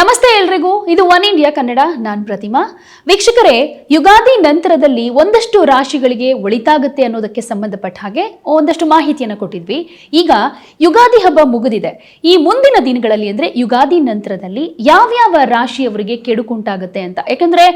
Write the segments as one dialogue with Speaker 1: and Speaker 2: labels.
Speaker 1: ನಮಸ್ತೆ ಎಲ್ರಿಗೂ. ಇದು ಒನ್ ಇಂಡಿಯಾ ಕನ್ನಡ. ನಾನ್ ಪ್ರತಿಮಾ. ವೀಕ್ಷಕರೇ, ಯುಗಾದಿ ನಂತರದಲ್ಲಿ ಒಂದಷ್ಟು ರಾಶಿಗಳಿಗೆ ಒಳಿತಾಗುತ್ತೆ ಅನ್ನೋದಕ್ಕೆ ಸಂಬಂಧಪಟ್ಟ ಹಾಗೆ ಒಂದಷ್ಟು ಮಾಹಿತಿಯನ್ನು ಕೊಟ್ಟಿದ್ವಿ. ಈಗ ಯುಗಾದಿ ಹಬ್ಬ ಮುಗಿದಿದೆ. ಈ ಮುಂದಿನ ದಿನಗಳಲ್ಲಿ ಅಂದ್ರೆ ಯುಗಾದಿ ನಂತರದಲ್ಲಿ ಯಾವ್ಯಾವ ರಾಶಿಯವರಿಗೆ ಕೆಡುಕುಂಟಾಗುತ್ತೆ ಅಂತ. ಯಾಕಂದ್ರೆ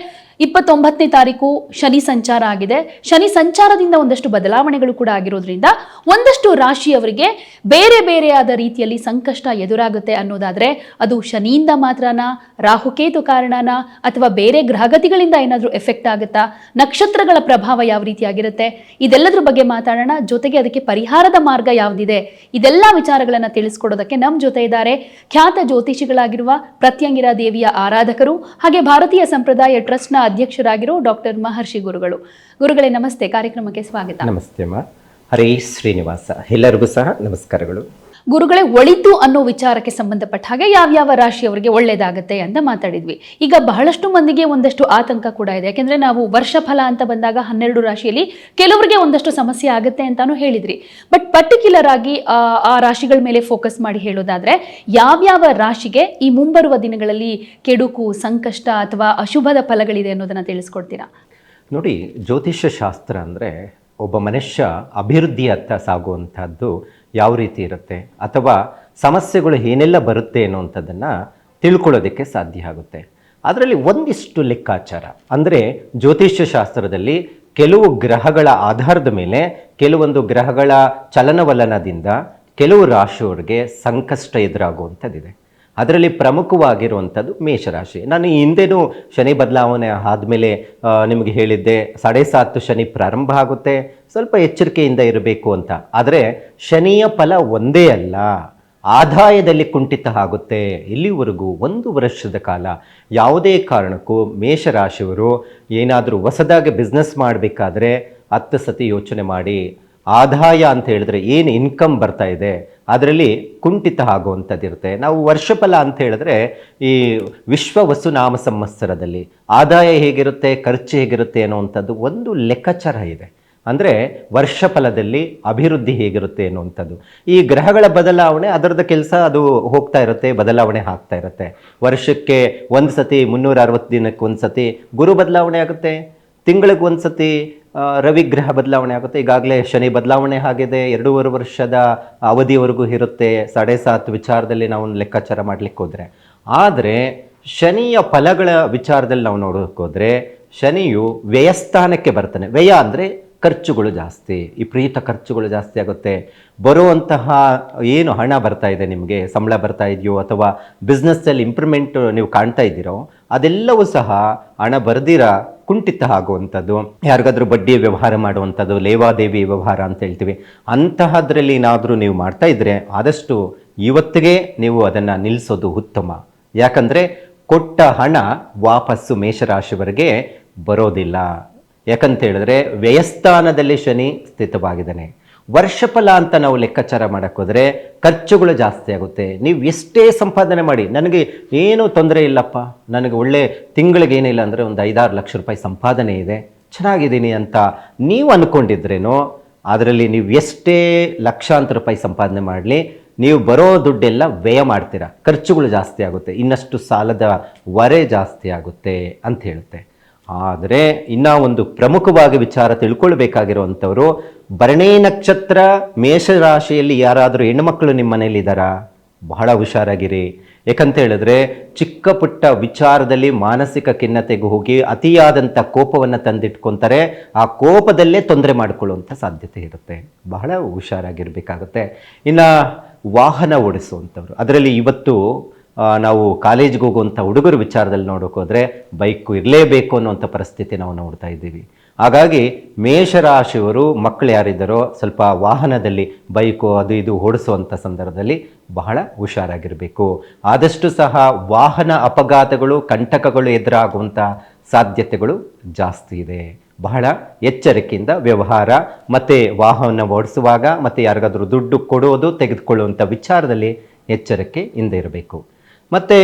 Speaker 1: ಇಪ್ಪತ್ತೊಂಬತ್ತನೇ ತಾರೀಕು ಶನಿ ಸಂಚಾರ ಆಗಿದೆ. ಶನಿ ಸಂಚಾರದಿಂದ ಒಂದಷ್ಟು ಬದಲಾವಣೆಗಳು ಕೂಡ ಆಗಿರೋದ್ರಿಂದ ಒಂದಷ್ಟು ರಾಶಿಯವರಿಗೆ ಬೇರೆ ಬೇರೆಯಾದ ರೀತಿಯಲ್ಲಿ ಸಂಕಷ್ಟ ಎದುರಾಗುತ್ತೆ ಅನ್ನೋದಾದ್ರೆ ಅದು ಶನಿಯಿಂದ ಮಾತ್ರನಾ, ರಾಹುಕೇತು ಕಾರಣನ ಅಥವಾ ಬೇರೆ ಗ್ರಹಗತಿಗಳಿಂದ ಏನಾದರೂ ಎಫೆಕ್ಟ್ ಆಗುತ್ತಾ, ನಕ್ಷತ್ರಗಳ ಪ್ರಭಾವ ಯಾವ ರೀತಿಯಾಗಿರುತ್ತೆ, ಇದೆಲ್ಲದ್ರ ಬಗ್ಗೆ ಮಾತಾಡೋಣ. ಜೊತೆಗೆ ಅದಕ್ಕೆ ಪರಿಹಾರದ ಮಾರ್ಗ ಯಾವುದಿದೆ, ಇದೆಲ್ಲ ವಿಚಾರಗಳನ್ನು ತಿಳಿಸ್ಕೊಡೋದಕ್ಕೆ ನಮ್ಮ ಜೊತೆ ಇದ್ದಾರೆ ಖ್ಯಾತ ಜ್ಯೋತಿಷಿಗಳಾಗಿರುವ ಪ್ರತ್ಯಂಗಿರ ದೇವಿಯ ಆರಾಧಕರು ಹಾಗೆ ಭಾರತೀಯ ಸಂಪ್ರದಾಯ ಟ್ರಸ್ಟ್ನ ಅಧ್ಯಕ್ಷರಾಗಿರೋ ಡಾಕ್ಟರ್ ಮಹರ್ಷಿ ಗುರುಗಳು. ಗುರುಗಳೇ, ನಮಸ್ತೆ. ಕಾರ್ಯಕ್ರಮಕ್ಕೆ ಸ್ವಾಗತ.
Speaker 2: ನಮಸ್ತೆ ಅಮ್ಮ ಹರೇ ಶ್ರೀನಿವಾಸ. ಎಲ್ಲರಿಗೂ ಸಹ ನಮಸ್ಕಾರಗಳು.
Speaker 1: ಗುರುಗಳೇ ಒಳಿತು ಅನ್ನೋ ವಿಚಾರಕ್ಕೆ ಸಂಬಂಧಪಟ್ಟ ಹಾಗೆ ಯಾವ್ಯಾವ ರಾಶಿಯವರಿಗೆ ಒಳ್ಳೇದಾಗುತ್ತೆ ಅಂತ ಮಾತಾಡಿದ್ವಿ. ಈಗ ಬಹಳಷ್ಟು ಮಂದಿಗೆ ಒಂದಷ್ಟು ಆತಂಕ ಕೂಡ ಇದೆ. ಯಾಕೆಂದ್ರೆ ನಾವು ವರ್ಷ ಫಲ ಅಂತ ಬಂದಾಗ ಹನ್ನೆರಡು ರಾಶಿಯಲ್ಲಿ ಕೆಲವರಿಗೆ ಒಂದಷ್ಟು ಸಮಸ್ಯೆ ಆಗುತ್ತೆ ಅಂತಾನು ಹೇಳಿದ್ರಿ. ಬಟ್ ಪರ್ಟಿಕ್ಯುಲರ್ ಆಗಿ ಆ, ರಾಶಿಗಳ ಮೇಲೆ ಫೋಕಸ್ ಮಾಡಿ ಹೇಳೋದಾದ್ರೆ ಯಾವ್ಯಾವ ರಾಶಿಗೆ ಈ ಮುಂಬರುವ ದಿನಗಳಲ್ಲಿ ಕೆಡುಕು ಸಂಕಷ್ಟ ಅಥವಾ ಅಶುಭದ ಫಲಗಳಿದೆ ಅನ್ನೋದನ್ನ ತಿಳಿಸ್ಕೊಡ್ತೀರಾ?
Speaker 2: ನೋಡಿ ಜ್ಯೋತಿಷ್ಯ ಶಾಸ್ತ್ರ ಅಂದ್ರೆ ಒಬ್ಬ ಮನುಷ್ಯ ಅಭಿವೃದ್ಧಿಯತ್ತ ಸಾಗುವಂಥದ್ದು ಯಾವ ರೀತಿ ಇರುತ್ತೆ ಅಥವಾ ಸಮಸ್ಯೆಗಳು ಏನೆಲ್ಲ ಬರುತ್ತೆ ಅನ್ನುವಂಥದ್ದನ್ನು ತಿಳ್ಕೊಳ್ಳೋದಕ್ಕೆ ಸಾಧ್ಯ ಆಗುತ್ತೆ. ಅದರಲ್ಲಿ ಒಂದಿಷ್ಟು ಲೆಕ್ಕಾಚಾರ. ಅಂದರೆ ಜ್ಯೋತಿಷ್ಯ ಶಾಸ್ತ್ರದಲ್ಲಿ ಕೆಲವು ಗ್ರಹಗಳ ಆಧಾರದ ಮೇಲೆ ಕೆಲವೊಂದು ಗ್ರಹಗಳ ಚಲನವಲನದಿಂದ ಕೆಲವು ರಾಶಿಯವರಿಗೆ ಸಂಕಷ್ಟ ಎದುರಾಗುವಂಥದ್ದಿದೆ. ಅದರಲ್ಲಿ ಪ್ರಮುಖವಾಗಿರುವಂಥದ್ದು ಮೇಷರಾಶಿ. ನಾನು ಈ ಹಿಂದೆನೂ ಶನಿ ಬದಲಾವಣೆ ಆದಮೇಲೆ ನಿಮಗೆ ಹೇಳಿದ್ದೆ, ಸಾಡೆ ಸಾತು ಶನಿ ಪ್ರಾರಂಭ ಆಗುತ್ತೆ, ಸ್ವಲ್ಪ ಎಚ್ಚರಿಕೆಯಿಂದ ಇರಬೇಕು ಅಂತ. ಆದರೆ ಶನಿಯ ಫಲ ಒಂದೇ ಅಲ್ಲ, ಆದಾಯದಲ್ಲಿ ಕುಂಠಿತ ಆಗುತ್ತೆ. ಇಲ್ಲಿವರೆಗೂ ಒಂದು ವರ್ಷದ ಕಾಲ ಯಾವುದೇ ಕಾರಣಕ್ಕೂ ಮೇಷರಾಶಿಯವರು ಏನಾದರೂ ಹೊಸದಾಗಿ ಬಿಸ್ನೆಸ್ ಮಾಡಬೇಕಾದ್ರೆ ಹತ್ತು ಸತಿ ಯೋಚನೆ ಮಾಡಿ ಆದಾಯ ಅಂತ ಹೇಳಿದ್ರೆ ಏನು ಇನ್ಕಮ್ ಬರ್ತಾ ಇದೆ, ಅದರಲ್ಲಿ ಕುಂಠಿತ ಆಗುವಂಥದ್ದಿರುತ್ತೆ ನಾವು ವರ್ಷಫಲ ಅಂತ ಹೇಳಿದ್ರೆ ಈ ವಿಶ್ವ ವಸುನಾಮ ಸಂವತ್ಸರದಲ್ಲಿ ಆದಾಯ ಹೇಗಿರುತ್ತೆ, ಖರ್ಚು ಹೇಗಿರುತ್ತೆ ಅನ್ನುವಂಥದ್ದು ಒಂದು ಲೆಕ್ಕಾಚಾರ ಇದೆ. ಅಂದರೆ ವರ್ಷಫಲದಲ್ಲಿ ಅಭಿವೃದ್ಧಿ ಹೇಗಿರುತ್ತೆ ಅನ್ನುವಂಥದ್ದು. ಈ ಗ್ರಹಗಳ ಬದಲಾವಣೆ, ಅದರದ ಕೆಲಸ ಅದು ಹೋಗ್ತಾ ಇರುತ್ತೆ, ಬದಲಾವಣೆ ಆಗ್ತಾ ಇರುತ್ತೆ. ವರ್ಷಕ್ಕೆ ಒಂದು ಸತಿ ಮುನ್ನೂರ ಅರವತ್ತು ದಿನಕ್ಕೆ ಒಂದು ಸತಿ ಗುರು ಬದಲಾವಣೆ ಆಗುತ್ತೆ. ತಿಂಗಳಿಗೆ ಒಂದು ಸತಿ ಆ, ರವಿ ಗ್ರಹ ಬದಲಾವಣೆ ಆಗುತ್ತೆ. ಈಗಾಗಲೇ ಶನಿ ಬದಲಾವಣೆ ಆಗಿದೆ. ಎರಡೂವರೆ ವರ್ಷದ ಅವಧಿವರೆಗೂ ಇರುತ್ತೆ. ಸಾಡೆ ಸಾತ್ ವಿಚಾರದಲ್ಲಿ ನಾವು ಲೆಕ್ಕಾಚಾರ ಮಾಡಲಿಕ್ಕೆ ಹೋದರೆ. ಆದರೆ ಶನಿಯ ಫಲಗಳ ವಿಚಾರದಲ್ಲಿ ನಾವು ನೋಡೋಕೆ ಹೋದರೆ ಶನಿಯು ವ್ಯಯಸ್ಥಾನಕ್ಕೆ ಬರ್ತಾನೆ. ವ್ಯಯ ಅಂದರೆ ಖರ್ಚುಗಳು ಜಾಸ್ತಿ ವಿಪರೀತ ಖರ್ಚುಗಳು ಜಾಸ್ತಿ ಆಗುತ್ತೆ. ಬರುವಂತಹ ಏನು ಹಣ ಬರ್ತಾ ಇದೆ ನಿಮಗೆ ಸಂಬಳ ಬರ್ತಾ ಇದೆಯೋ ಅಥವಾ ಬಿಸ್ನೆಸ್ಸಲ್ಲಿ ಇಂಪ್ರೂವ್ಮೆಂಟ್ ನೀವು ಕಾಣ್ತಾ ಇದ್ದೀರೋ ಅದೆಲ್ಲವೂ ಸಹ ಹಣ ಬರೆದಿರ ಕುಂಠಿತ ಆಗುವಂಥದ್ದು. ಯಾರಿಗಾದ್ರೂ ಬಡ್ಡಿ ವ್ಯವಹಾರ ಮಾಡುವಂಥದ್ದು, ಲೇವಾದೇವಿ ವ್ಯವಹಾರ ಅಂತ ಹೇಳ್ತೀವಿ. ಅಂತಹದ್ರಲ್ಲಿ ಏನಾದರೂ ನೀವು ಮಾಡ್ತಾ ಇದ್ರೆ ಆದಷ್ಟು ಇವತ್ತಿಗೆ ನೀವು ಅದನ್ನು ನಿಲ್ಲಿಸೋದು ಉತ್ತಮ. ಯಾಕಂದರೆ ಕೊಟ್ಟ ಹಣ ವಾಪಸ್ಸು ಮೇಷರಾಶಿವರೆಗೆ ಬರೋದಿಲ್ಲ. ಯಾಕಂತ ಹೇಳಿದ್ರೆ ವ್ಯಯಸ್ಥಾನದಲ್ಲಿ ಶನಿ ಸ್ಥಿತವಾಗಿದ್ದಾನೆ. ವರ್ಷಫಲ ಅಂತ ನಾವು ಲೆಕ್ಕಾಚಾರ ಮಾಡೋಕ್ಕೋದ್ರೆ ಖರ್ಚುಗಳು ಜಾಸ್ತಿ ಆಗುತ್ತೆ. ನೀವು ಎಷ್ಟೇ ಸಂಪಾದನೆ ಮಾಡಿ, ನನಗೆ ಏನೂ ತೊಂದರೆ ಇಲ್ಲಪ್ಪ. ನನಗೆ ಒಳ್ಳೆ ತಿಂಗಳಿಗೆ ಏನಿಲ್ಲ ಅಂದರೆ ಒಂದು ಐದಾರು ಲಕ್ಷ ರೂಪಾಯಿ ಸಂಪಾದನೆ ಇದೆ. ಚೆನ್ನಾಗಿದ್ದೀನಿ ಅಂತ ನೀವು ಅಂದ್ಕೊಂಡಿದ್ರೇನೋ ಅದರಲ್ಲಿ ನೀವು ಎಷ್ಟೇ ಲಕ್ಷಾಂತರ ರೂಪಾಯಿ ಸಂಪಾದನೆ ಮಾಡಲಿ, ನೀವು ಬರೋ ದುಡ್ಡೆಲ್ಲ ವ್ಯಯ ಮಾಡ್ತೀರಾ. ಖರ್ಚುಗಳು ಜಾಸ್ತಿ ಆಗುತ್ತೆ. ಇನ್ನಷ್ಟು ಸಾಲದ ಹೊರೆ ಜಾಸ್ತಿ ಆಗುತ್ತೆ ಅಂತ ಹೇಳುತ್ತೆ. ಆದರೆ ಇನ್ನ ಒಂದು ಪ್ರಮುಖವಾಗಿ ವಿಚಾರ ತಿಳ್ಕೊಳ್ಬೇಕಾಗಿರುವಂಥವರು, ಭರಣಿ ನಕ್ಷತ್ರ ಮೇಷರಾಶಿಯಲ್ಲಿ ಯಾರಾದರೂ ಹೆಣ್ಣುಮಕ್ಕಳು ನಿಮ್ಮ ಮನೇಲಿದ್ದಾರಾ ಬಹಳ ಹುಷಾರಾಗಿರಿ. ಯಾಕಂತ ಹೇಳಿದ್ರೆ ಚಿಕ್ಕ ಪುಟ್ಟ ವಿಚಾರದಲ್ಲಿ ಮಾನಸಿಕ ಖಿನ್ನತೆಗೆ ಹೋಗಿ ಅತಿಯಾದಂಥ ಕೋಪವನ್ನು ತಂದಿಟ್ಕೊತಾರೆ. ಆ ಕೋಪದಲ್ಲೇ ತೊಂದರೆ ಮಾಡಿಕೊಳ್ಳುವಂಥ ಸಾಧ್ಯತೆ ಇರುತ್ತೆ. ಬಹಳ ಹುಷಾರಾಗಿರಬೇಕಾಗುತ್ತೆ. ಇನ್ನು ವಾಹನ ಓಡಿಸುವಂಥವ್ರು, ಅದರಲ್ಲಿ ಇವತ್ತು ನಾವು ಕಾಲೇಜ್ಗೆ ಹೋಗುವಂಥ ಹುಡುಗರ ವಿಚಾರದಲ್ಲಿ ನೋಡೋಕೆ ಹೋದರೆ ಬೈಕು ಇರಲೇಬೇಕು ಅನ್ನುವಂಥ ಪರಿಸ್ಥಿತಿ ನಾವು ನೋಡ್ತಾ ಇದ್ದೀವಿ. ಹಾಗಾಗಿ ಮೇಷರಾಶಿಯವರು ಮಕ್ಕಳು ಯಾರಿದ್ದಾರೋ ಸ್ವಲ್ಪ ವಾಹನದಲ್ಲಿ ಬೈಕು ಅದು ಇದು ಓಡಿಸುವಂಥ ಸಂದರ್ಭದಲ್ಲಿ ಬಹಳ ಹುಷಾರಾಗಿರಬೇಕು. ಆದಷ್ಟು ಸಹ ವಾಹನ ಅಪಘಾತಗಳು, ಕಂಟಕಗಳು ಎದುರಾಗುವಂಥ ಸಾಧ್ಯತೆಗಳು ಜಾಸ್ತಿ ಇದೆ. ಬಹಳ ಎಚ್ಚರಿಕೆಯಿಂದ ವ್ಯವಹಾರ, ಮತ್ತು ವಾಹನ ಓಡಿಸುವಾಗ ಮತ್ತು ಯಾರಿಗಾದರೂ ದುಡ್ಡು ಕೊಡೋದು ತೆಗೆದುಕೊಳ್ಳುವಂಥ ವಿಚಾರದಲ್ಲಿ ಎಚ್ಚರಿಕೆಯಿಂದ ಇರಬೇಕು. ಮತ್ತು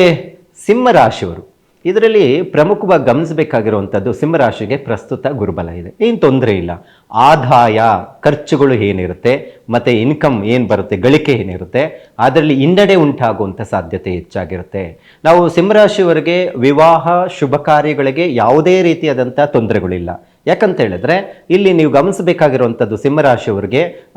Speaker 2: ಸಿಂಹರಾಶಿಯವರು. ಇದರಲ್ಲಿ ಪ್ರಮುಖವಾಗಿ ಗಮನಿಸಬೇಕಾಗಿರುವಂಥದ್ದು ಸಿಂಹರಾಶಿಗೆ ಪ್ರಸ್ತುತ ಗುರುಬಲ ಇದೆ. ಏನು ತೊಂದರೆ ಇಲ್ಲ. ಆದಾಯ, ಖರ್ಚುಗಳು ಏನಿರುತ್ತೆ, ಮತ್ತು ಇನ್ಕಮ್ ಏನು ಬರುತ್ತೆ, ಗಳಿಕೆ ಏನಿರುತ್ತೆ, ಅದರಲ್ಲಿ ಹಿನ್ನಡೆ ಉಂಟಾಗುವಂಥ ಸಾಧ್ಯತೆ ಹೆಚ್ಚಾಗಿರುತ್ತೆ. ನಾವು ಸಿಂಹರಾಶಿಯವರಿಗೆ ವಿವಾಹ, ಶುಭ ಕಾರ್ಯಗಳಿಗೆ ಯಾವುದೇ ರೀತಿಯಾದಂಥ ತೊಂದರೆಗಳಿಲ್ಲ. ಯಾಕಂತ ಹೇಳಿದ್ರೆ, ಇಲ್ಲಿ ನೀವು ಗಮನಿಸಬೇಕಾಗಿರುವಂಥದ್ದು ಸಿಂಹರಾಶಿಯವರಿಗೆ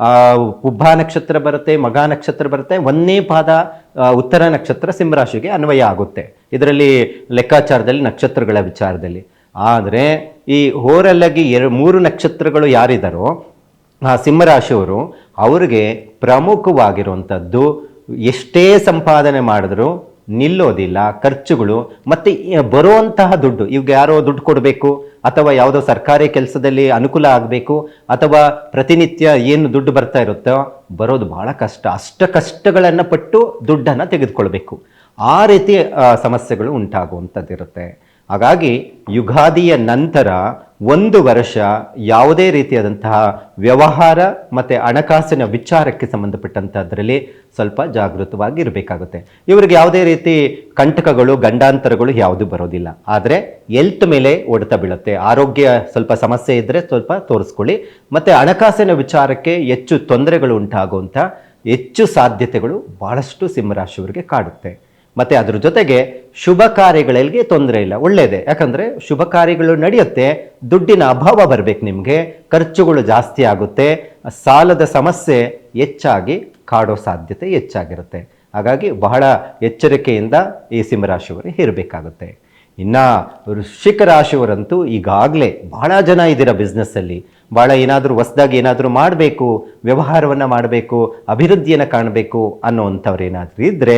Speaker 2: ಉಬ್ಬ ನಕ್ಷತ್ರ ಬರುತ್ತೆ ಮಗ ನಕ್ಷತ್ರ ಬರುತ್ತೆ, ಒಂದೇ ಪಾದ ಉತ್ತರ ನಕ್ಷತ್ರ ಸಿಂಹರಾಶಿಗೆ ಅನ್ವಯ ಆಗುತ್ತೆ. ಇದರಲ್ಲಿ ಲೆಕ್ಕಾಚಾರದಲ್ಲಿ, ನಕ್ಷತ್ರಗಳ ವಿಚಾರದಲ್ಲಿ. ಆದರೆ, ಈ ಹೋರಲ್ಲಾಗಿ ಎರಡು ಮೂರು ನಕ್ಷತ್ರಗಳು ಯಾರಿದ್ದಾರೋ ಆ ಸಿಂಹರಾಶಿಯವರು, ಅವರಿಗೆ ಪ್ರಮುಖವಾಗಿರುವಂಥದ್ದು ಎಷ್ಟೇ ಸಂಪಾದನೆ ಮಾಡಿದ್ರು ನಿಲ್ಲೋದಿಲ್ಲ, ಖರ್ಚುಗಳು, ಮತ್ತೆ ಬರುವಂತಹ ದುಡ್ಡು, ಇವಾಗ ಯಾರೋ ದುಡ್ಡು ಕೊಡಬೇಕು, ಅಥವಾ ಯಾವುದೋ ಸರ್ಕಾರಿ ಕೆಲಸದಲ್ಲಿ ಅನುಕೂಲ ಆಗಬೇಕು, ಅಥವಾ ಪ್ರತಿನಿತ್ಯ ಏನು ದುಡ್ಡು ಬರ್ತಾ ಇರುತ್ತೋ, ಬರೋದು ಬಹಳ ಕಷ್ಟ. ಅಷ್ಟ ಕಷ್ಟಗಳನ್ನು ಪಟ್ಟು ದುಡ್ಡನ್ನು ತೆಗೆದುಕೊಳ್ಬೇಕು. ಆ ರೀತಿ ಸಮಸ್ಯೆಗಳು ಉಂಟಾಗುವಂಥದ್ದಿರುತ್ತೆ. ಹಾಗಾಗಿ ಯುಗಾದಿಯ ನಂತರ ಒಂದು ವರ್ಷ ಯಾವುದೇ ರೀತಿಯಾದಂತಹ ವ್ಯವಹಾರ ಮತ್ತು ಹಣಕಾಸಿನ ವಿಚಾರಕ್ಕೆ ಸಂಬಂಧಪಟ್ಟಂಥದ್ರಲ್ಲಿ ಸ್ವಲ್ಪ ಜಾಗೃತವಾಗಿ ಇರಬೇಕಾಗುತ್ತೆ. ಇವರಿಗೆ ಯಾವುದೇ ರೀತಿ ಕಂಟಕಗಳು, ಗಂಡಾಂತರಗಳು ಯಾವುದು ಬರೋದಿಲ್ಲ. ಆದರೆ ಎಲ್ತ್ ಮೇಲೆ ಹೊಡೆತ ಬೀಳುತ್ತೆ. ಆರೋಗ್ಯ ಸ್ವಲ್ಪ ಸಮಸ್ಯೆ ಇದ್ದರೆ ಸ್ವಲ್ಪ ತೋರಿಸ್ಕೊಳ್ಳಿ. ಮತ್ತು ಹಣಕಾಸಿನ ವಿಚಾರಕ್ಕೆ ಹೆಚ್ಚು ತೊಂದರೆಗಳು ಉಂಟಾಗುವಂಥ ಹೆಚ್ಚು ಸಾಧ್ಯತೆಗಳು ಭಾಳಷ್ಟು ಸಿಂಹರಾಶಿಯವರಿಗೆ ಕಾಡುತ್ತೆ. ಮತ್ತೆ ಅದ್ರ ಜೊತೆಗೆ ಶುಭ ಕಾರ್ಯಗಳಿಗೆ ತೊಂದರೆ ಇಲ್ಲ. ಒಳ್ಳೆಯದೇ ಯಾಕಂದರೆ ಶುಭ ಕಾರ್ಯಗಳು ನಡೆಯುತ್ತೆ, ದುಡ್ಡಿನ ಅಭಾವ ಬರಬೇಕು ನಿಮಗೆ, ಖರ್ಚುಗಳು ಜಾಸ್ತಿ ಆಗುತ್ತೆ, ಸಾಲದ ಸಮಸ್ಯೆ ಹೆಚ್ಚಾಗಿ ಕಾಡೋ ಸಾಧ್ಯತೆ ಹೆಚ್ಚಾಗಿರುತ್ತೆ. ಹಾಗಾಗಿ ಬಹಳ ಎಚ್ಚರಿಕೆಯಿಂದ ಈ ಸಿಂಹರಾಶಿಯವರು ಇರಬೇಕಾಗುತ್ತೆ. ಇನ್ನ ವೃಶ್ಚಿಕ ರಾಶಿಯವರಂತೂ ಈಗಾಗಲೇ ಭಾಳ ಜನ ಇದ್ದೀರ ಬಿಸ್ನೆಸ್ಸಲ್ಲಿ ಭಾಳ ಏನಾದರೂ ಹೊಸ್ದಾಗಿ ಏನಾದರೂ ಮಾಡಬೇಕು, ವ್ಯವಹಾರವನ್ನು ಮಾಡಬೇಕು, ಅಭಿವೃದ್ಧಿಯನ್ನು ಕಾಣಬೇಕು ಅನ್ನೋವಂಥವ್ರು ಏನಾದರೂ ಇದ್ದರೆ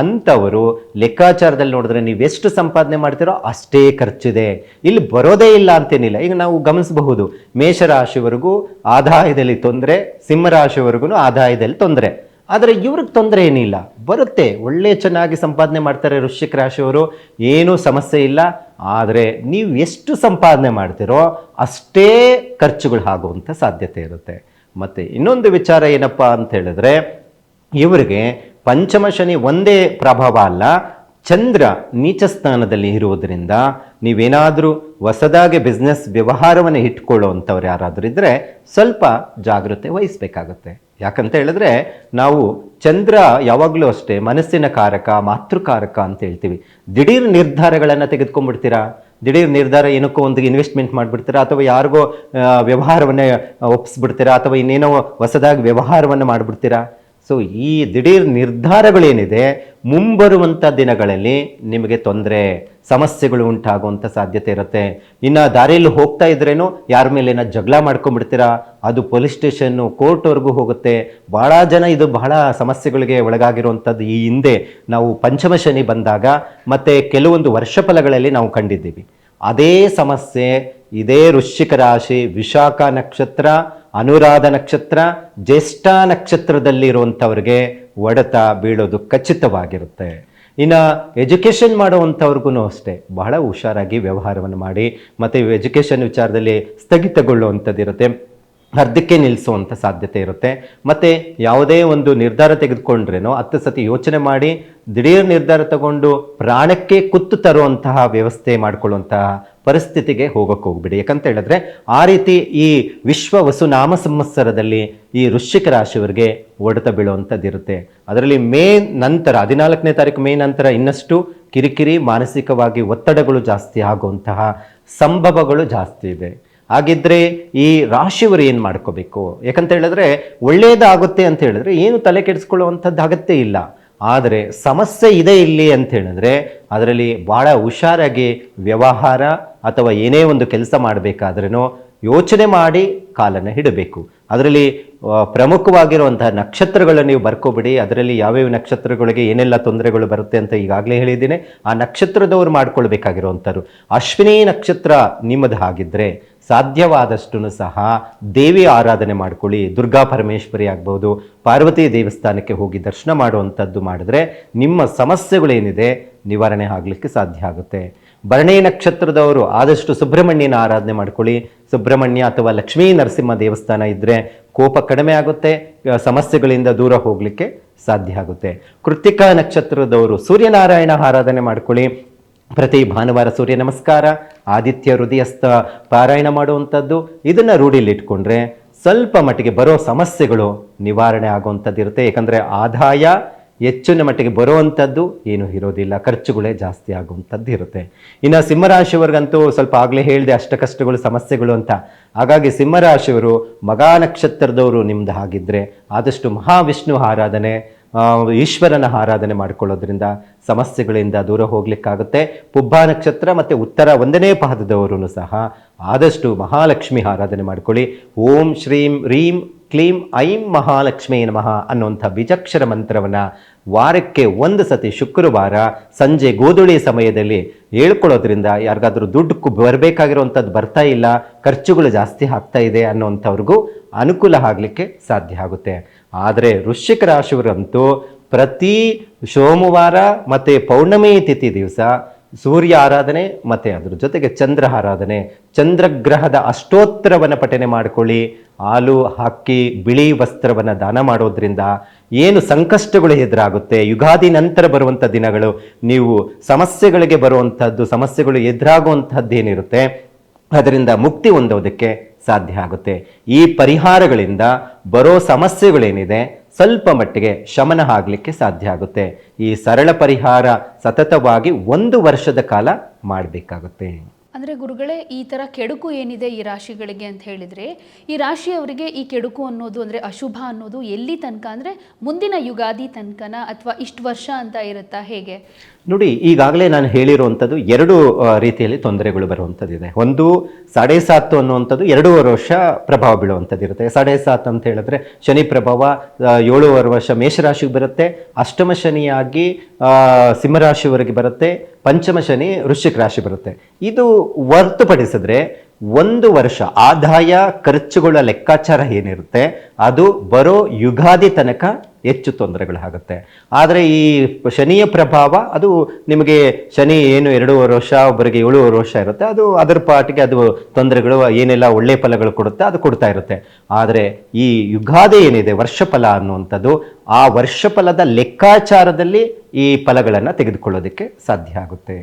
Speaker 2: ಅಂಥವರು ಲೆಕ್ಕಾಚಾರದಲ್ಲಿ ನೋಡಿದ್ರೆ ನೀವು ಎಷ್ಟು ಸಂಪಾದನೆ ಮಾಡ್ತೀರೋ ಅಷ್ಟೇ ಖರ್ಚಿದೆ. ಇಲ್ಲಿ ಬರೋದೇ ಇಲ್ಲ ಅಂತೇನಿಲ್ಲ. ಈಗ ನಾವು ಗಮನಿಸಬಹುದು, ಮೇಷರಾಶಿವರೆಗೂ ಆದಾಯದಲ್ಲಿ ತೊಂದರೆ, ಸಿಂಹರಾಶಿವರೆಗೂ ಆದಾಯದಲ್ಲಿ ತೊಂದರೆ. ಆದರೆ ಇವ್ರಿಗೆ ತೊಂದರೆ ಏನಿಲ್ಲ. ಬರುತ್ತೆ. ಒಳ್ಳೆ ಚೆನ್ನಾಗಿ ಸಂಪಾದನೆ ಮಾಡ್ತಾರೆ ವೃಶ್ಚಿಕ ರಾಶಿಯವರು. ಏನೂ ಸಮಸ್ಯೆ ಇಲ್ಲ. ಆದರೆ ನೀವು ಎಷ್ಟು ಸಂಪಾದನೆ ಮಾಡ್ತೀರೋ ಅಷ್ಟೇ ಖರ್ಚುಗಳು ಆಗುವಂಥ ಸಾಧ್ಯತೆ ಇರುತ್ತೆ. ಮತ್ತು ಇನ್ನೊಂದು ವಿಚಾರ ಏನಪ್ಪ ಅಂತ ಹೇಳಿದ್ರೆ, ಇವರಿಗೆ ಪಂಚಮ ಶನಿ ಒಂದೇ ಪ್ರಭಾವ ಅಲ್ಲ. ಚಂದ್ರ ನೀಚ ಸ್ಥಾನದಲ್ಲಿ ಇರುವುದರಿಂದ ನೀವೇನಾದರೂ ಹೊಸದಾಗಿ ಬಿಸ್ನೆಸ್ ವ್ಯವಹಾರವನ್ನು ಇಟ್ಕೊಳ್ಳುವಂಥವ್ರು ಯಾರಾದರೂ ಇದ್ದರೆ ಸ್ವಲ್ಪ ಜಾಗೃತೆ ವಹಿಸಬೇಕಾಗುತ್ತೆ. ಯಾಕಂತ ಹೇಳಿದ್ರೆ ನಾವು ಚಂದ್ರ ಯಾವಾಗಲೂ ಅಷ್ಟೇ, ಮನಸ್ಸಿನ ಕಾರಕ, ಮಾತೃಕಾರಕ ಅಂತ ಹೇಳ್ತೀವಿ. ದಿಢೀರ್ ನಿರ್ಧಾರಗಳನ್ನು ತೆಗೆದುಕೊಂಡ್ಬಿಡ್ತೀರಾ? ದಿಢೀರ್ ನಿರ್ಧಾರ ಏನಕ್ಕೋ ಒಂದು ಇನ್ವೆಸ್ಟ್ಮೆಂಟ್ ಮಾಡಿಬಿಡ್ತೀರಾ? ಅಥವಾ ಯಾರಿಗೋ ವ್ಯವಹಾರವನ್ನೇ ಒಪ್ಪಿಸ್ಬಿಡ್ತೀರಾ ಅಥವಾ ಇನ್ನೇನೋ ಹೊಸದಾಗಿ ವ್ಯವಹಾರವನ್ನು ಮಾಡಿಬಿಡ್ತೀರಾ? ಸೊ ಈ ದಿಢೀರ್ ನಿರ್ಧಾರಗಳೇನಿದೆ ಮುಂಬರುವಂಥ ದಿನಗಳಲ್ಲಿ ನಿಮಗೆ ತೊಂದರೆ, ಸಮಸ್ಯೆಗಳು ಉಂಟಾಗುವಂಥ ಸಾಧ್ಯತೆ ಇರುತ್ತೆ. ಇನ್ನು ದಾರಿಯಲ್ಲಿ ಹೋಗ್ತಾ ಇದ್ರೇನು, ಯಾರ ಮೇಲೆ ಏನೋ ಜಗಳ ಮಾಡ್ಕೊಂಡ್ಬಿಡ್ತೀರಾ? ಅದು ಪೊಲೀಸ್ ಸ್ಟೇಷನ್ನು ಕೋರ್ಟ್ವರೆಗೂ ಹೋಗುತ್ತೆ. ಭಾಳ ಜನ ಇದು ಬಹಳ ಸಮಸ್ಯೆಗಳಿಗೆ ಒಳಗಾಗಿರುವಂಥದ್ದು ಈ ಹಿಂದೆ ನಾವು ಪಂಚಮ ಶನಿ ಬಂದಾಗ, ಮತ್ತು ಕೆಲವೊಂದು ವರ್ಷಫಲಗಳಲ್ಲಿ ನಾವು ಕಂಡಿದ್ದೀವಿ. ಅದೇ ಸಮಸ್ಯೆ, ಇದೇ ವೃಶ್ಚಿಕ ರಾಶಿ, ವಿಶಾಖ ನಕ್ಷತ್ರ ಅನುರಾಧ ನಕ್ಷತ್ರ, ಜ್ಯೇಷ್ಠ ನಕ್ಷತ್ರದಲ್ಲಿರುವಂಥವ್ರಿಗೆ ಒಡೆತ ಬೀಳೋದು ಖಚಿತವಾಗಿರುತ್ತೆ. ಇನ್ನು ಎಜುಕೇಷನ್ ಮಾಡುವಂಥವ್ರಿಗೂ ಅಷ್ಟೇ, ಬಹಳ ಹುಷಾರಾಗಿ ವ್ಯವಹಾರವನ್ನು ಮಾಡಿ, ಮತ್ತು ಎಜುಕೇಷನ್ ವಿಚಾರದಲ್ಲಿ ಸ್ಥಗಿತಗೊಳ್ಳುವಂಥದ್ದು ಇರುತ್ತೆ ಅರ್ಧಕ್ಕೆ ನಿಲ್ಲಿಸುವಂಥ ಸಾಧ್ಯತೆ ಇರುತ್ತೆ. ಮತ್ತು ಯಾವುದೇ ಒಂದು ನಿರ್ಧಾರ ತೆಗೆದುಕೊಂಡ್ರೇನು ಹತ್ತು ಸತಿ ಯೋಚನೆ ಮಾಡಿ, ದಿಢೀರ್ ನಿರ್ಧಾರ ತಗೊಂಡು ಪ್ರಾಣಕ್ಕೆ ಕುತ್ತು ತರುವಂತಹ ವ್ಯವಸ್ಥೆ ಮಾಡಿಕೊಳ್ಳುವಂತಹ ಪರಿಸ್ಥಿತಿಗೆ ಹೋಗಕ್ಕೆ ಹೋಗ್ಬಿಡಿ. ಯಾಕಂತ ಹೇಳಿದ್ರೆ ಆ ರೀತಿ ಈ ವಿಶ್ವ ವಸುನಾಮ ಸಂವತ್ಸರದಲ್ಲಿ ಈ ವೃಶ್ಚಿಕ ರಾಶಿಯವರಿಗೆ ಹೊಡೆತ ಬೀಳುವಂಥದ್ದಿರುತ್ತೆ. ಅದರಲ್ಲಿ ಮೇ ನಂತರ, ಹದಿನಾಲ್ಕನೇ ತಾರೀಕು ಮೇ ನಂತರ ಇನ್ನಷ್ಟು ಕಿರಿಕಿರಿ, ಮಾನಸಿಕವಾಗಿ ಒತ್ತಡಗಳು ಜಾಸ್ತಿ ಆಗುವಂತಹ ಸಂಭವಗಳು ಜಾಸ್ತಿ ಇದೆ. ಹಾಗಿದ್ರೆ ಈ ರಾಶಿಯವರು ಏನು ಮಾಡ್ಕೋಬೇಕು? ಯಾಕಂತ ಹೇಳಿದ್ರೆ ಒಳ್ಳೆಯದಾಗುತ್ತೆ ಅಂತ ಹೇಳಿದ್ರೆ ಏನು ತಲೆ ಕೆಡಿಸ್ಕೊಳ್ಳುವಂಥದ್ದು ಅಗತ್ಯ ಇಲ್ಲ. ಆದರೆ ಸಮಸ್ಯೆ ಇದೆ ಇಲ್ಲಿ ಅಂತ ಹೇಳಿದ್ರೆ ಅದರಲ್ಲಿ ಭಾಳ ಹುಷಾರಾಗಿ ವ್ಯವಹಾರ ಅಥವಾ ಏನೇ ಒಂದು ಕೆಲಸ ಮಾಡಬೇಕಾದ್ರೂ ಯೋಚನೆ ಮಾಡಿ ಕಾಲನ್ನು ಹಿಡಬೇಕು. ಅದರಲ್ಲಿ ಪ್ರಮುಖವಾಗಿರುವಂತಹ ನಕ್ಷತ್ರಗಳನ್ನು ನೀವು ಬರ್ಕೋಬಿಡಿ. ಅದರಲ್ಲಿ ಯಾವ್ಯಾವ ನಕ್ಷತ್ರಗಳಿಗೆ ಏನೆಲ್ಲ ತೊಂದರೆಗಳು ಬರುತ್ತೆ ಅಂತ ಈಗಾಗಲೇ ಹೇಳಿದ್ದೀನಿ. ಆ ನಕ್ಷತ್ರದವ್ರು ಮಾಡ್ಕೊಳ್ಬೇಕಾಗಿರುವಂಥದ್ದು ಅಶ್ವಿನಿ ನಕ್ಷತ್ರ ನಿಮ್ಮದು ಹಾಗಿದ್ರೆ ಸಾಧ್ಯವಾದಷ್ಟು ಸಹ ದೇವಿ ಆರಾಧನೆ ಮಾಡ್ಕೊಳ್ಳಿ. ದುರ್ಗಾ ಪರಮೇಶ್ವರಿ ಆಗ್ಬೋದು, ಪಾರ್ವತಿ ದೇವಸ್ಥಾನಕ್ಕೆ ಹೋಗಿ ದರ್ಶನ ಮಾಡುವಂಥದ್ದು ಮಾಡಿದ್ರೆ ನಿಮ್ಮ ಸಮಸ್ಯೆಗಳೇನಿದೆ ನಿವಾರಣೆ ಆಗಲಿಕ್ಕೆ ಸಾಧ್ಯ ಆಗುತ್ತೆ. ಭರಣಿ ನಕ್ಷತ್ರದವರು ಆದಷ್ಟು ಸುಬ್ರಹ್ಮಣ್ಯನ ಆರಾಧನೆ ಮಾಡ್ಕೊಳ್ಳಿ. ಸುಬ್ರಹ್ಮಣ್ಯ ಅಥವಾ ಲಕ್ಷ್ಮೀ ನರಸಿಂಹ ದೇವಸ್ಥಾನ ಇದ್ದರೆ ಕೋಪ ಕಡಿಮೆ ಆಗುತ್ತೆ ಸಮಸ್ಯೆಗಳಿಂದ ದೂರ ಹೋಗಲಿಕ್ಕೆ ಸಾಧ್ಯ ಆಗುತ್ತೆ. ಕೃತಿಕಾ ನಕ್ಷತ್ರದವರು ಸೂರ್ಯನಾರಾಯಣ ಆರಾಧನೆ ಮಾಡ್ಕೊಳ್ಳಿ. ಪ್ರತಿ ಭಾನುವಾರ ಸೂರ್ಯ ನಮಸ್ಕಾರ, ಆದಿತ್ಯ ಹೃದಯಸ್ಥ ಪಾರಾಯಣ ಮಾಡುವಂಥದ್ದು. ಇದನ್ನು ರೂಢಿಲಿಟ್ಕೊಂಡ್ರೆ ಸ್ವಲ್ಪ ಮಟ್ಟಿಗೆ ಬರೋ ಸಮಸ್ಯೆಗಳು ನಿವಾರಣೆ ಆಗುವಂಥದ್ದು ಇರುತ್ತೆ ಯಾಕಂದರೆ ಆದಾಯ ಹೆಚ್ಚಿನ ಮಟ್ಟಿಗೆ ಬರುವಂಥದ್ದು ಏನು ಇರೋದಿಲ್ಲ. ಖರ್ಚುಗಳೇ ಜಾಸ್ತಿ ಆಗುವಂಥದ್ದು ಇರುತ್ತೆ. ಇನ್ನು ಸಿಂಹರಾಶಿಯವ್ರಿಗಂತೂ ಸ್ವಲ್ಪ ಆಗಲೇ ಹೇಳಿದೆ ಅಷ್ಟ ಕಷ್ಟಗಳು ಸಮಸ್ಯೆಗಳು ಅಂತ. ಹಾಗಾಗಿ ಸಿಂಹರಾಶಿಯವರು ಮಗಾ ನಕ್ಷತ್ರದವರು ನಿಮ್ದು ಹಾಗಿದ್ದರೆ ಆದಷ್ಟು ಮಹಾವಿಷ್ಣು ಆರಾಧನೆ ಈಶ್ವರನ ಆರಾಧನೆ ಮಾಡ್ಕೊಳ್ಳೋದ್ರಿಂದ ಸಮಸ್ಯೆಗಳಿಂದ ದೂರ ಹೋಗ್ಲಿಕ್ಕಾಗುತ್ತೆ. ಪುಬ್ಬ ನಕ್ಷತ್ರ ಮತ್ತು ಉತ್ತರ ಒಂದನೇ ಪಾದದವರು ಸಹ ಆದಷ್ಟು ಮಹಾಲಕ್ಷ್ಮಿ ಆರಾಧನೆ ಮಾಡ್ಕೊಳ್ಳಿ. ಓಂ ಶ್ರೀಂ, ರೀಂ ಕ್ಲೀಂ ಐಂ ಮಹಾಲಕ್ಷ್ಮೀ ನಮಃ ಅನ್ನುವಂಥ ಬೀಜಾಕ್ಷರ ಮಂತ್ರವನ್ನು ವಾರಕ್ಕೆ ಒಂದು ಸತಿ ಶುಕ್ರವಾರ ಸಂಜೆ ಗೋಧುಳಿ ಸಮಯದಲ್ಲಿ ಹೇಳ್ಕೊಳ್ಳೋದ್ರಿಂದ ಯಾರಿಗಾದರೂ ದುಡ್ಡು ಬರಬೇಕಾಗಿರುವಂಥದ್ದು ಬರ್ತಾ ಇಲ್ಲ, ಖರ್ಚುಗಳು ಜಾಸ್ತಿ ಆಗ್ತಾ ಇದೆ ಅನ್ನೋವಂಥವ್ರಿಗೂ ಅನುಕೂಲ ಆಗಲಿಕ್ಕೆ ಸಾಧ್ಯ ಆಗುತ್ತೆ. ಆದರೆ ವೃಶ್ಚಿಕ ರಾಶಿಯವರಂತೂ ಪ್ರತಿ ಸೋಮವಾರ ಮತ್ತು ಪೌರ್ಣಮಿ ತಿಥಿ ದಿವಸ ಸೂರ್ಯ ಆರಾಧನೆ, ಮತ್ತು ಅದ್ರ ಜೊತೆಗೆ ಚಂದ್ರ ಆರಾಧನೆ. ಚಂದ್ರಗ್ರಹದ ಅಷ್ಟೋತ್ತರವನ್ನು ಪಠನೆ ಮಾಡಿಕೊಳ್ಳಿ. ಹಾಲು ಹಾಕಿ, ಬಿಳಿ ವಸ್ತ್ರವನ್ನು ದಾನ ಮಾಡೋದ್ರಿಂದ ಏನು ಸಂಕಷ್ಟಗಳು ಎದುರಾಗುತ್ತೆ, ಯುಗಾದಿ ನಂತರ ಬರುವಂಥ ದಿನಗಳು, ನೀವು ಸಮಸ್ಯೆಗಳಿಗೆ ಬರುವಂಥದ್ದು ಸಮಸ್ಯೆಗಳು ಎದುರಾಗುವಂಥದ್ದು ಏನಿರುತ್ತೆ, ಅದರಿಂದ ಮುಕ್ತಿ ಹೊಂದೋದಕ್ಕೆ ಸಾಧ್ಯ ಆಗುತ್ತೆ. ಈ ಪರಿಹಾರಗಳಿಂದ ಬರೋ ಸಮಸ್ಯೆಗಳೇನಿದೆ ಸ್ವಲ್ಪ ಮಟ್ಟಿಗೆ ಶಮನ ಆಗಲಿಕ್ಕೆ ಸಾಧ್ಯ ಆಗುತ್ತೆ. ಈ ಸರಳ ಪರಿಹಾರ ಸತತವಾಗಿ ಒಂದು ವರ್ಷದ ಕಾಲ ಮಾಡಬೇಕಾಗುತ್ತೆ.
Speaker 1: ಅಂದರೆ ಗುರುಗಳೇ, ಈ ಥರ ಕೆಡುಕು ಏನಿದೆ ಈ ರಾಶಿಗಳಿಗೆ ಅಂತ ಹೇಳಿದರೆ, ಈ ರಾಶಿಯವರಿಗೆ ಈ ಕೆಡುಕು ಅನ್ನೋದು ಅಂದರೆ ಅಶುಭ ಅನ್ನೋದು ಎಲ್ಲಿ ತನಕ ಅಂದರೆ ಮುಂದಿನ ಯುಗಾದಿ ತನಕನ ಅಥವಾ ಇಷ್ಟು ವರ್ಷ ಅಂತ ಇರುತ್ತಾ ಹೇಗೆ?
Speaker 2: ನೋಡಿ, ಈಗಾಗಲೇ ನಾನು ಹೇಳಿರುವಂಥದ್ದು ಎರಡು ರೀತಿಯಲ್ಲಿ ತೊಂದರೆಗಳು ಬರುವಂಥದ್ದಿದೆ. ಒಂದು ಸಾಡೆ ಸಾತ್ತು ಅನ್ನುವಂಥದ್ದು ಎರಡೂವರೆ ವರ್ಷ ಪ್ರಭಾವ ಬೀಳುವಂಥದ್ದು ಇರುತ್ತೆ ಸಾಡೆ ಸಾತ್ ಅಂತ ಹೇಳಿದ್ರೆ ಶನಿ ಪ್ರಭಾವ ಏಳುವರೆ ವರ್ಷ ಮೇಷರಾಶಿಗೆ ಬರುತ್ತೆ. ಅಷ್ಟಮ ಶನಿಯಾಗಿ ಸಿಂಹರಾಶಿವರೆಗೆ ಬರುತ್ತೆ. ಪಂಚಮ ಶನಿ ವೃಶ್ಚಿಕ ರಾಶಿ ಬರುತ್ತೆ. ಇದು ಹೊರತುಪಡಿಸಿದ್ರೆ ಒಂದು ವರ್ಷ ಆದಾಯ ಖರ್ಚುಗಳ ಲೆಕ್ಕಾಚಾರ ಏನಿರುತ್ತೆ, ಅದು ಬರೋ ಯುಗಾದಿ ತನಕ ಹೆಚ್ಚು ತೊಂದರೆಗಳಾಗುತ್ತೆ. ಆದರೆ ಈ ಶನಿಯ ಪ್ರಭಾವ, ಅದು ನಿಮಗೆ ಶನಿ ಏನು ಎರಡೂವರೆ ವರ್ಷ, ಒಬ್ಬರಿಗೆ ಏಳುವರೆ ವರ್ಷ ಇರುತ್ತೆ, ಅದು ಅದರ ಪಾಟಿಗೆ ಅದು ತೊಂದರೆಗಳು, ಏನೆಲ್ಲ ಒಳ್ಳೆಯ ಫಲಗಳು ಕೊಡುತ್ತೆ, ಅದು ಕೊಡ್ತಾ ಇರುತ್ತೆ. ಆದರೆ ಈ ಯುಗಾದಿ ಏನಿದೆ, ವರ್ಷಫಲ ಅನ್ನುವಂಥದ್ದು, ಆ ವರ್ಷಫಲದ ಲೆಕ್ಕಾಚಾರದಲ್ಲಿ ಈ ಫಲಗಳನ್ನು ತೆಗೆದುಕೊಳ್ಳೋದಕ್ಕೆ ಸಾಧ್ಯ ಆಗುತ್ತೆ.